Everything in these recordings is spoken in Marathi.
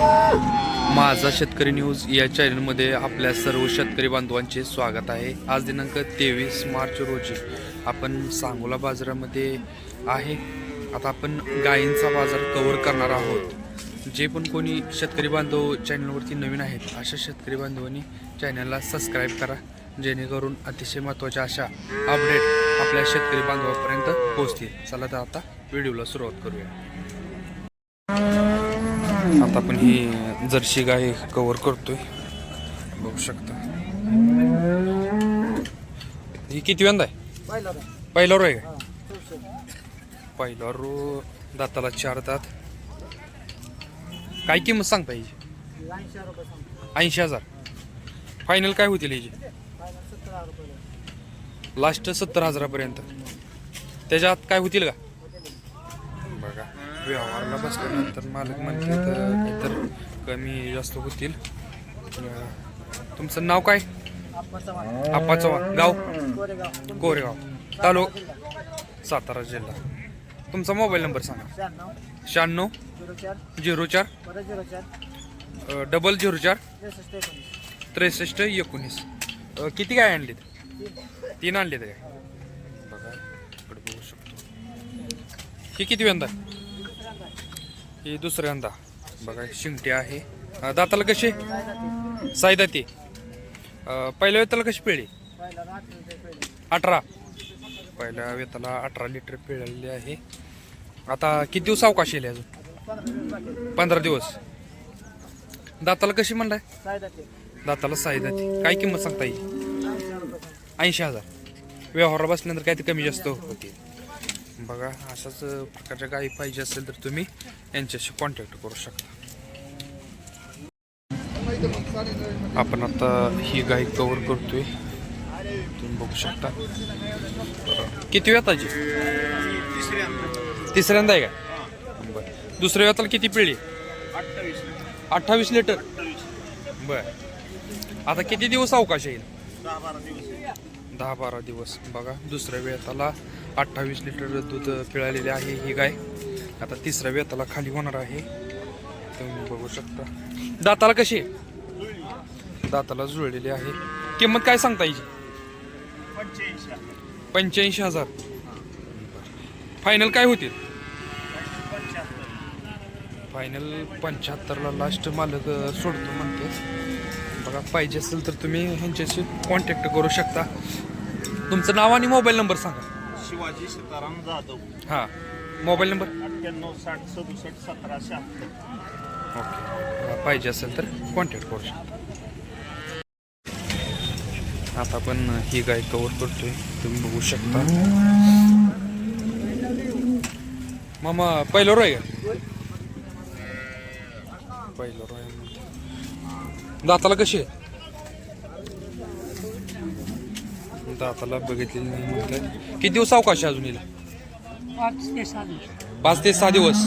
माझा शेतकरी न्यूज या चॅनलमध्ये आपल्या सर्व शेतकरी बांधवांचे स्वागत आहे. आज दिनांक तेवीस मार्च रोजी आपण सांगोला बाजारामध्ये आहे. आता आपण गायींचा बाजार कव्हर करणार आहोत. जे पण कोणी शेतकरी बांधव चॅनलवरती नवीन आहेत अशा शेतकरी बांधवांनी चॅनलला सबस्क्राईब करा. जेणेकरून अतिशय महत्त्वाच्या अशा अपडेट आपल्या शेतकरी बांधवापर्यंत पोहोचतील. चला तर आता व्हिडिओला सुरुवात करूया. आता आपण ही जर्सी गाय कव्हर करतोय. बघू शकता. ही किती वेंदा आहे? पहिला रो. आहे का? पहिला रो दाताला चार दात. काय किंमत सांगता हिची ऐंशी हजार. फायनल काय होतील हिची लास्ट सत्तर हजारापर्यंत. त्याच्यात काय होतील का? व्यवहारला बसल्यानंतर मालक म्हणते तर काहीतर कमी जास्त होतील. तुमचं नाव काय? आप्पा चव्हाण. गाव? कोरेगाव. तालुक? सातारा जिल्हा. तुमचा मोबाईल नंबर सांगा. शहाण्णव झिरो चार डबल झिरो चार त्रेसष्ट एकोणीस. किती काय आणलीत? तीन आणलीत काय? बघा इकडे बघू शकतो. हे किती वेंदा ही दुसऱ्यांदा बघा शिंगटी आहे. अं, दाताला कशी? साईदाती अं, पहिल्या वेताला कशी पिळी अठरा. पहिल्या वेताला अठरा लिटर पिळलेली आहे. आता किती दिवस अवकाश येईल अजून? पंधरा दिवस. दाताला कशी म्हणलाय? दाताला साईदाती काय किंमत सांगता येईल? ऐंशी हजार. व्यवहार बसल्यानंतर काय ते कमी जास्त होतील बघा अशाच प्रकारच्या गायी पाहिजे असेल तर तुम्ही यांच्याशी कॉन्टॅक्ट करू शकता. आपण आता ही गाय कवर करतोय. तुम्ही बघू शकता. किती वेताची तिसऱ्यांदा आहे का? बरं. दुसऱ्या वेताला किती पिळी अठ्ठावीस लिटर. बर. आता किती दिवस अवकाश येईल? दहा बारा दिवस. बघा दुसऱ्या वेताला अठ्ठावीस लिटर दूध पिळालेले आहे ही गाय. आता तिसऱ्या वेताला खाली होणार आहे. तुम्ही बघू शकता. दाताला कशी आहे? दाताला जुळलेली आहे. किंमत काय सांगता येईल पंच्याऐंशी हजार. फायनल काय होतील? फायनल पंच्याहत्तरला लास्ट मालक सोडतो म्हणते बघा पाहिजे असेल तर तुम्ही ह्यांच्याशी कॉन्टॅक्ट करू शकता. तुमचं नाव आणि मोबाईल नंबर सांगा. शिवाजी सीताराम जाधव. हां मोबाईल नंबर अठ्ठ्याण्णव साठ सदुसष्ट सतरा शहात्तर. ओके. पाहिजे असेल तर कॉन्टॅक्ट करू शकता. आता आपण ही गाय कवर करतोय. तुम्ही बघू शकता. मामा पहिलं रोय का पहिलं रोय दाताला कशी आहे? दाताला बघितलेली नाही म्हटलं. किती दिवस अवकाश आहे अजून हिला? पाच ते सहा दिवस.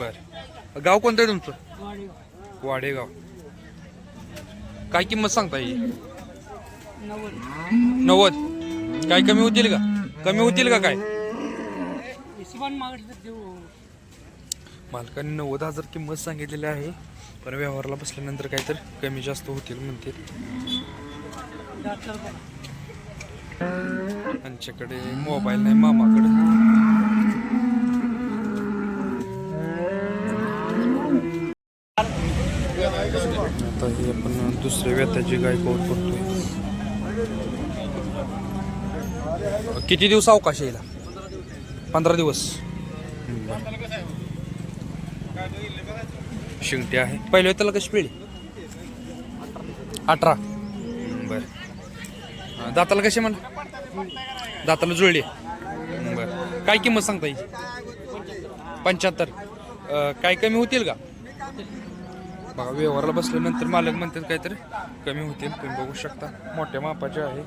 बर. गाव कोणतं आहे तुमचं? वाडेगाव. काय किंमत सांगता येईल नव्वद. नव्वद. काय कमी होतील का? कमी होतील का काय? मालकाने नव्वद हजार किंमत सांगितलेली आहे. पण व्यवहाराला बसल्यानंतर काय तर कमी जास्त होतील म्हणते. आमच्याकडे त्यांच्याकडे मोबाईल नाही मामाकडे. आता हे आपण दुसऱ्या व्यताची गाय कवर करतोय किती दिवस अवकाश यायला पंधरा दिवस. शिंगटी आहे. पहिल्या त्याला कशी पिळी. अठरा. बर. दाताला कशी म्हण? दाताला जुळली. बर. काय किंमत सांगता येईल? पंच्याहत्तर. काय कमी होतील का? बघा व्यवहारला बसल्यानंतर मालक म्हणतात काहीतरी कमी होतील. तुम्ही बघू शकता. मोठ्या मापाचे आहे.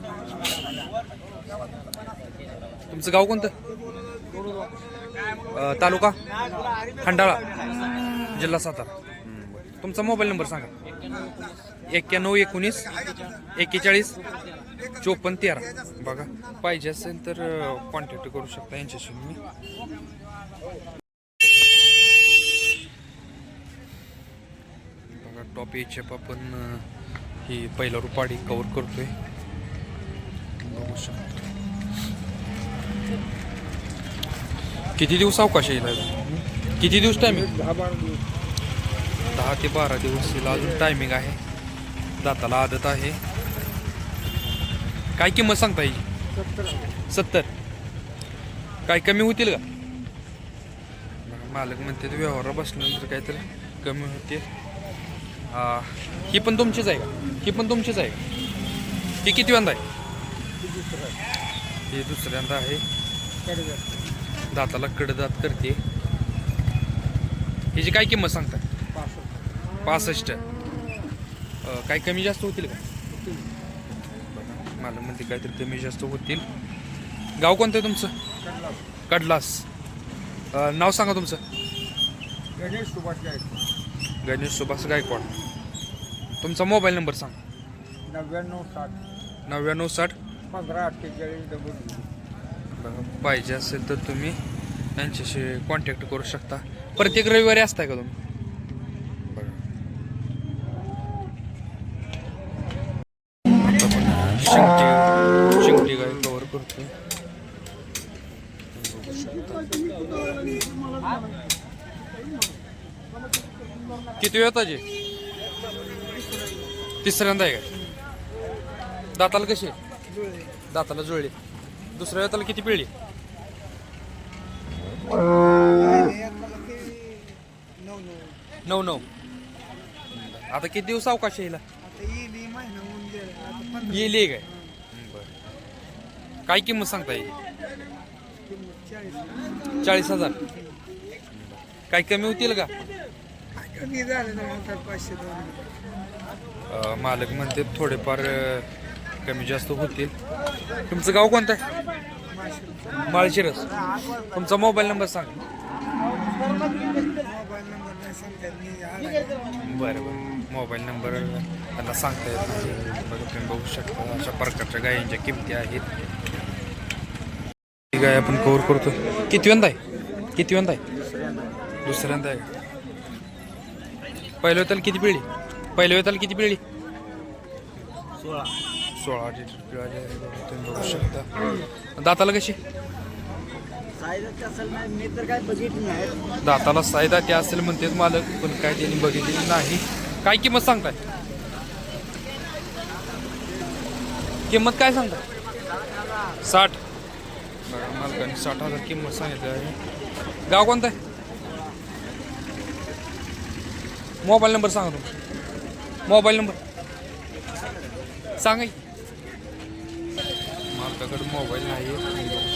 तुमचं गाव कोणतं? तालुका? खंडाळा. जिल्हा सातारा. तुमचा मोबाईल नंबर सांगा. एक्क्याण्णव एकोणीस एक्केचाळीस चोपन्न तेरा. बघा पाहिजे असेल तर कॉन्टॅक्ट करू शकता यांच्याशी मी. बघा टॉप एचएफ आपण ही पहिला रुपाडी कवर करतोय. बघू शकतो. किती दिवस अवकाश येईल किती दिवस टायमिंग दहा बारा दिवस. दहा ते बारा दिवस हिला अजून टायमिंग आहे. दाताला आदत आहे. काय किंमत सांगता येईल? सत्तर काय कमी होतील का? बघा, मालक म्हणते ते व्यवहार बसल्यानंतर काहीतरी कमी होते हा ही पण तुमचीच आहे का? ही पण तुमचीच आहे का? ही किती वंदा आहे? ही दुसऱ्यांदा आहे. दाताला कडदात करते. हिची काय किंमत सांगता पासष्ट. काय कमी जास्त होतील का? मला म्हणते काहीतरी कमी जास्त होतील. गाव कोणतं आहे तुमचं? कडलास नाव सांगा तुमचं. गणेश सुभाष गायक गणेश सुभाष गायकवाड. तुमचा मोबाईल नंबर सांगा. नव्याण्णव साठ. नव्याण्णव साठ. पंधरा अठ्ठेचाळीस डबल पाहिजे असेल तर तुम्ही यांच्याशी कॉन्टॅक्ट करू शकता. प्रत्येक रविवारी असताय का तुम्ही? शिंगटी शिंगटी कवर शकता. किती वेळ ताजे? तिसऱ्यांदा आहे काय दाताला कशी? आहे? दाताला जुळली. दुसऱ्या वेळेला किती पिळली? नऊ नऊ. आता किती दिवस अवकाश येईल येईल काय? काय किंमत सांगता येईल चाळीस. हजार. काय कमी होतील का? कमी झालं ना पाचशे दोन अं, मालक म्हणते थोडेफार कमी जास्त होतील. तुमचं गाव कोणतं? आहे माळशिरस. तुमचा मोबाईल नंबर सांग. नंबर मी बरं बरं. मोबाईल नंबर त्यांना सांगता येत नाही. बघा तुम्ही बघू शकता. अशा प्रकारच्या गायींच्या किमती आहेत. ही गाय आपण कवर करतो. किती वेंदा आहे? किती वेंदा आहे? दुसऱ्यांदा आहे. पहिल्या वेताला किती पिळली? पहिल्या वेताला किती पिळली? सोळा. सोळा लिटर पिळाली आहे. बघा तुम्ही बघू शकता. दाताला कशी? मी तर काय नाही. दाताला सायदा त्या असेल म्हणतेच मालक पण काय त्यांनी बघितलेली नाही. काय किंमत सांगताय? किंमत काय सांगताय? साठ. बघा मालकाने साठ हजार किंमत सांगितली आहे. गाव कोणतं आहे? मोबाईल नंबर सांगा तुम्ही मोबाईल नंबर. सांगा मालकाकडे मोबाईल नाही